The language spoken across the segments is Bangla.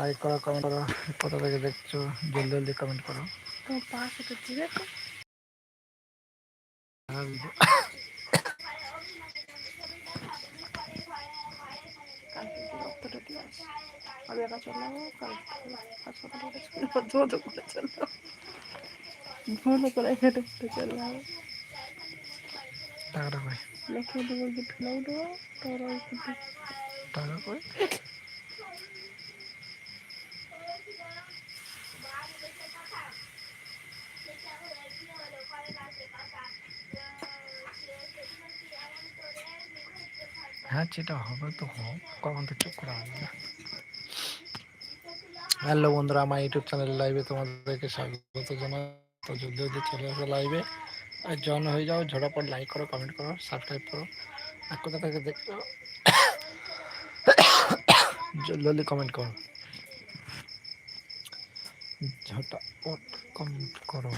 লাইক করো কমেন্ট করো কোথা থেকে দেখছ জলদি জলদি কমেন্ট করো। তোমার পাশে তো আসি। আমি একা চলে যাব করে চলে করে হেঁটে হেঁটে চলে যাব। টাকাটা কই? লেখে দেবো গিয়ে ঠুলাও দেবো তোর টাকা কই? হ্যাঁ যেটা হবে তো হোক কখন তো চুপ করা হবে না হ্যালো বন্ধুরা, আমার ইউটিউব চ্যানেল লাইভে তোমাদেরকে স্বাগত জানাই। তো জলদি জলদি চলে আসো লাইভে, আর জয়েন হয়ে যাও, ঝটাপট লাইক করো কমেন্ট করো সাবস্ক্রাইব করো। আর কোথা থেকে দেখছ? জলদি কমেন্ট করো। ঝটাপট কমেন্ট করো।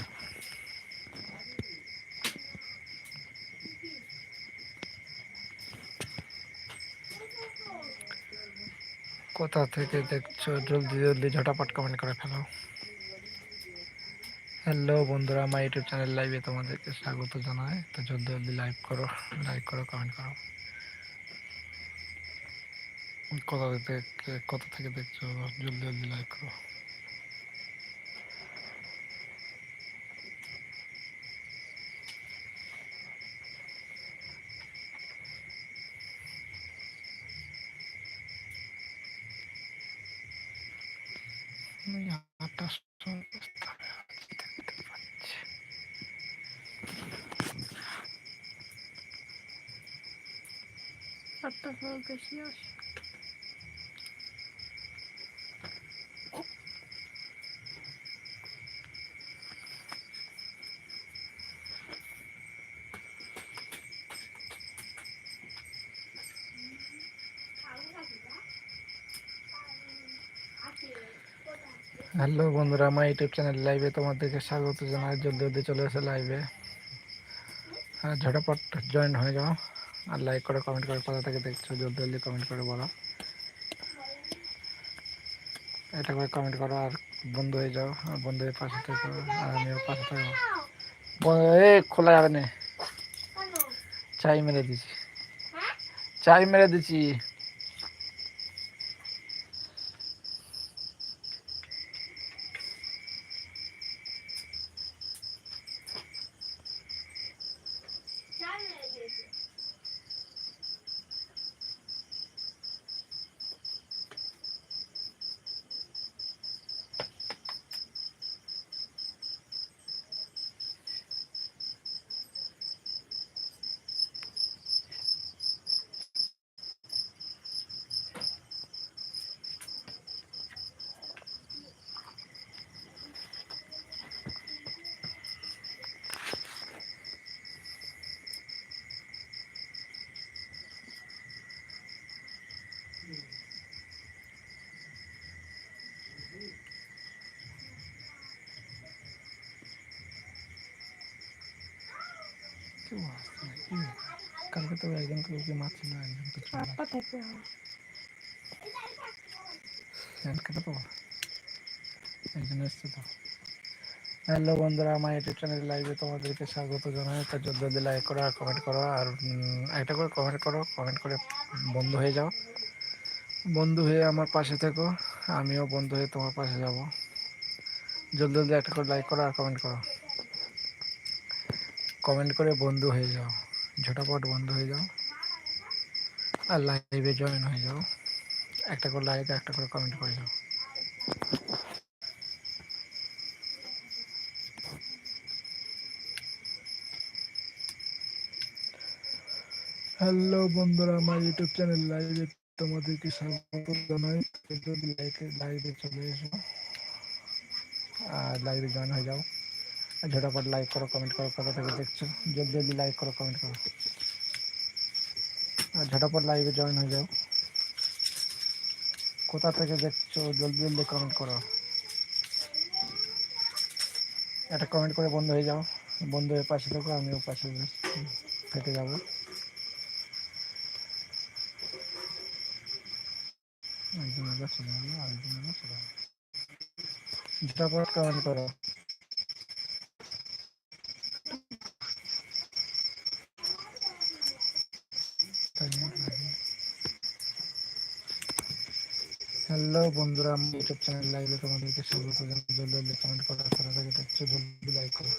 কোথা থেকে দেখছ? জলদি জলদি, ঝটাপট কমেন্ট করে ফেলো। হ্যালো বন্ধুরা, আমার ইউটিউব চ্যানেল লাইভে তোমাদেরকে স্বাগত জানায় তো জলদি জলদি লাইভ করো লাইক করো কমেন্ট করো। কোথা থেকে কোথা থেকে দেখছ? জলদি জলদি লাইক করো। आता सोन Hatta fazla yaşıyor. হ্যালো বন্ধুরা, আমার ইউটিউব চ্যানেল লাইভে তোমাদেরকে স্বাগত জানাই। জলদি জলদি চলে এসে লাইভে। ঝটাপট জয়েন হয়ে যাও আর লাইক করে কমেন্ট করে, কোথা থেকে দেখছ? জলদি জলদি কমেন্ট করে বলো। এটা করে কমেন্ট করো আর বন্ধু হয়ে যাও, আর বন্ধু হয়ে পাশে থেকো, আর আমিও পাশে থাকব। ব- এ খোলা যাবে না। চাই মেরে দিছি। চাই মেরে দিছি। কালকে তো একজনকে লোকে মারছিল একজন কেটে পাবো একজন এসছে তো। হ্যালো বন্ধুরা আমার ইউটিউব চ্যানেল লাইভে তোমাদেরকে স্বাগত জানাই। তো জলদি জলদি লাইক করো আর কমেন্ট করো আর একটা করে কমেন্ট করো কমেন্ট করে বন্ধু হয়ে যাও। বন্ধু হয়ে আমার পাশে থেকো আমিও বন্ধু হয়ে তোমার পাশে যাব। জলদি জলদি একটা করে লাইক করো আর কমেন্ট করো। কমেন্ট করে বন্ধু হয়ে যাও। ঝটাপট বন্ধু হয়ে যাও। আর লাইভে জয়েন হয়ে যাও। একটা করে লাইক একটা করে কমেন্ট করে যাও। হ্যালো বন্ধুরা, আমার ইউটিউব চ্যানেল লাইভে তোমাদেরকে স্বাগত জানাই। লাইভে চলে এসো, আর লাইভে জয়েন হয়ে যাও। ঝটাপট লাইক করো কমেন্ট করো কোথা থেকে দেখছ। জলদি জলদি লাইক করো কমেন্ট করো। আর ঝটাপট লাইভে জয়েন হয়ে যাও। কোথা থেকে দেখছ, জলদি জলদি কমেন্ট করো। একটা কমেন্ট করে বন্ধ হয়ে যাও। বন্ধু হয়ে পাশে থাকো, আমিও পাশে থেকে যাব। একজন এলো চলে গেলো, আরেকজন এলো চলে গেলো। ঝটাপট কমেন্ট করো। হ্যালো বন্ধুরা, আমার ইউটিউব চ্যানেল লাইভে তোমাদেরকে স্বাগত জানাই। জলদি জলদি কমেন্ট করো তারা থেকে, দেখছ? জলদি লাইক করো।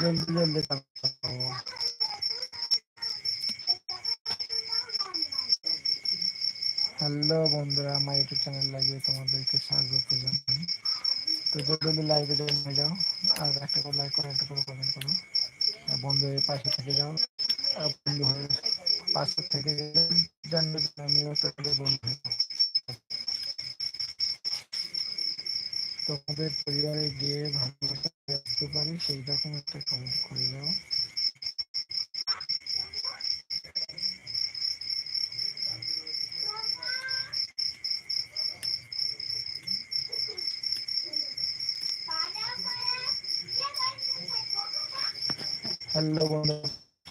জলদি জলদি কমেন্ট করো। হ্যালো বন্ধুরা, আমার ইউটিউব চ্যানেল লাইভে তোমাদেরকে স্বাগত জানাই। তো জলদি জলদি লাইভে জয়েন যাও, আর একটা করে লাইক করো, একটা করে কমেন্ট করো। বন্ধু পাশে থেকে যাও। বন্ধু হয়ে পাশে থেকে জানবে আমিও তোমাদের বন্ধু। তোমাদের পরিবারে গিয়ে ভালোবাসা আসতে পারি, সেই রকম একটা কমেন্ট করে যাও হ্যালো বন্ধু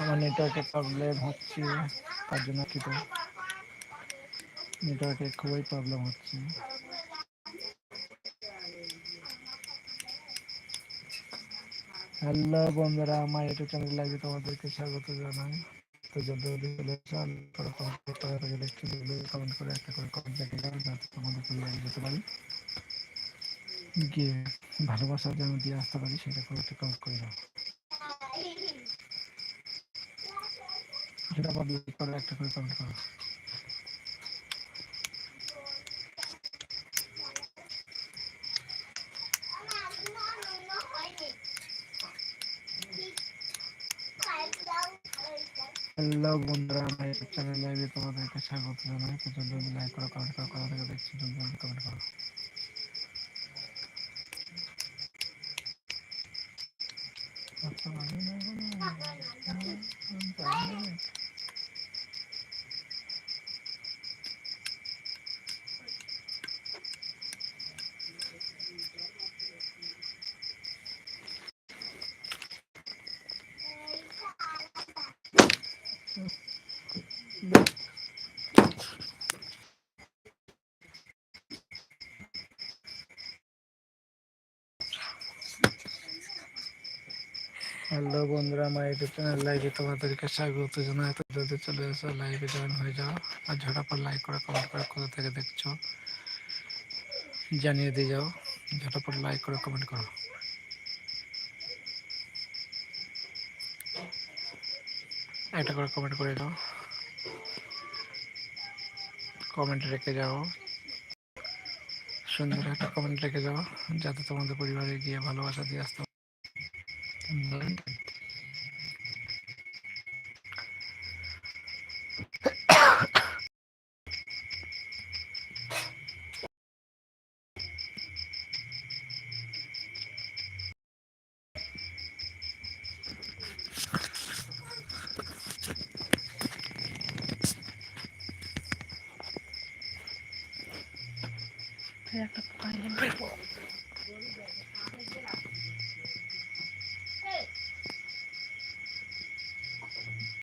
আমার নেটওয়ার্কের প্রবলেম হচ্ছে, তার জন্য কি তো নেটওয়ার্কের খুবই প্রবলেম হচ্ছে। হ্যালো বন্ধুরা, আমার ইউটিউব চ্যানেল লাগে তোমাদেরকে স্বাগত জানাই। তো যদি কমেন্ট করে একটা করে কমেন্ট দেখে যাবে যাতে তোমাদের পরিবার যেতে পারি। গিয়ে ভালোবাসা যেন দিয়ে আসতে পারি সেটা করে একটা কমেন্ট করে দাও। আবার লাইক করে একটা করে কমেন্ট করো হ্যালো বন্ধুরা, আমার ইউটিউব চ্যানেল লাইভে তোমাদেরকে স্বাগত জানাই। তো জলদি জলদি লাইক করো কমেন্ট করো, কথা থেকে দেখছি, জলদি কমেন্ট করো। হ্যালো বন্ধুরা, আমার ইউটিউব চ্যানেল লাইভে তোমাদেরকে স্বাগত জানাই। তো যদি চলে এসো লাইভে জয়েন হয়ে যাও আর ঝটাপট লাইক করে কমেন্ট করে কোথা থেকে দেখছ জানিয়ে দিয়ে যাও। ঝটাপট লাইক করে কমেন্ট করো। একটা করে কমেন্ট করে দাও। কমেন্ট রেখে যাও। সুন্দর একটা কমেন্ট রেখে যাও, যাতে তোমাদের পরিবারে গিয়ে ভালোবাসা দিয়ে আসতে পারে।